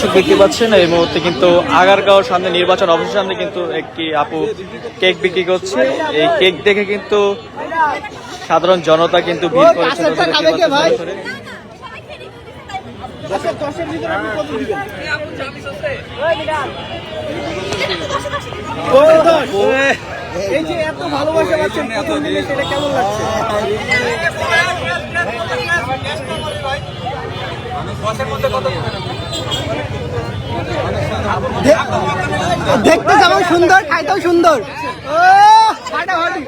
দর্শক দেখতে পাচ্ছেন এই মুহূর্তে কিন্তু আগারগাঁওর সামনে নির্বাচন অফিসের সামনে কিন্তু একটি আপু কেক বিক্রি করছে। এই কেক দেখে কিন্তু সাধারণ জনতা কিন্তু ভিড় করেছে কাছেরটা খাবে কে ভাই? সরাসরি। এই যে এত ভালোবাসা পাচ্ছেন প্রথম দিনে সেটা কেমন লাগছে? দেখতে যেমন সুন্দর খাইতেও সুন্দর। ও ফাটাফাটি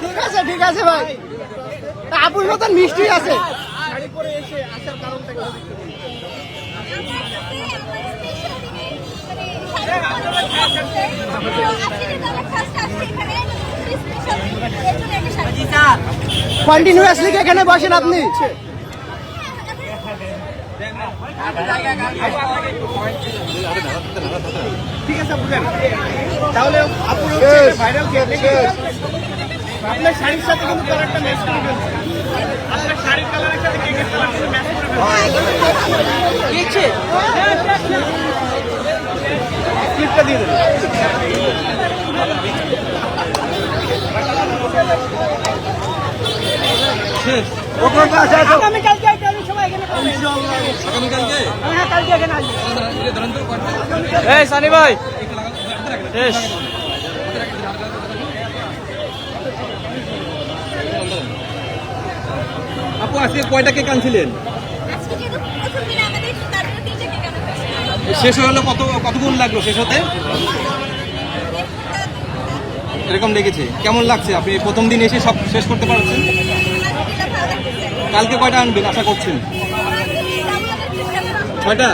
ঠিক আছে ঠিক আছে ভাই। আপুর মতন মিষ্টি আছে। কন্টিনিউয়াসলি এখানে বসেন আপনি। ঠিক আছে বুঝেন তাহলে ভাইরাল আপনার শাড়ির সাথে কিন্তু কালারটা ম্যাচ করে ফেলছে আপনার শাড়ির কালারের সাথে কেকের কালারটা আগামীকালকে সময় এখানে পাবেন। হ্যাঁ কালকে এখানে আসবেন এই সানি ভাই। শেষ। আপু আজকে কয়টা কেক আনছিলেন? শেষ হলো কত কতক্ষণ লাগল শেষ হতে? এরকম দেখেছে কেমন লাগছে? আপনি প্রথম দিন এসে সব শেষ করতে পারছেন? কালকে কয়টা আনবেন? আশা করছেন। ছয়টা?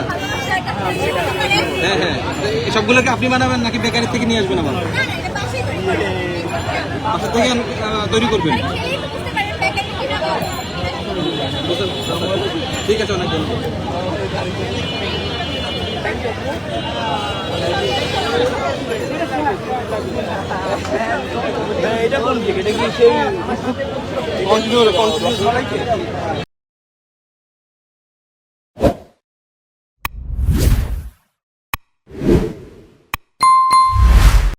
হ্যাঁ হ্যাঁ। এই সবগুলোকে আপনি বানাবেন নাকি বেকারি থেকে নিয়ে আসবেন আবার? বাসা থেকে তৈরি করবেন। ঠিক আছে অনেক ধন্যবাদ। এটা কোন দিকে? এটা কি সেই কন্টিনিউ কন্টিনিউ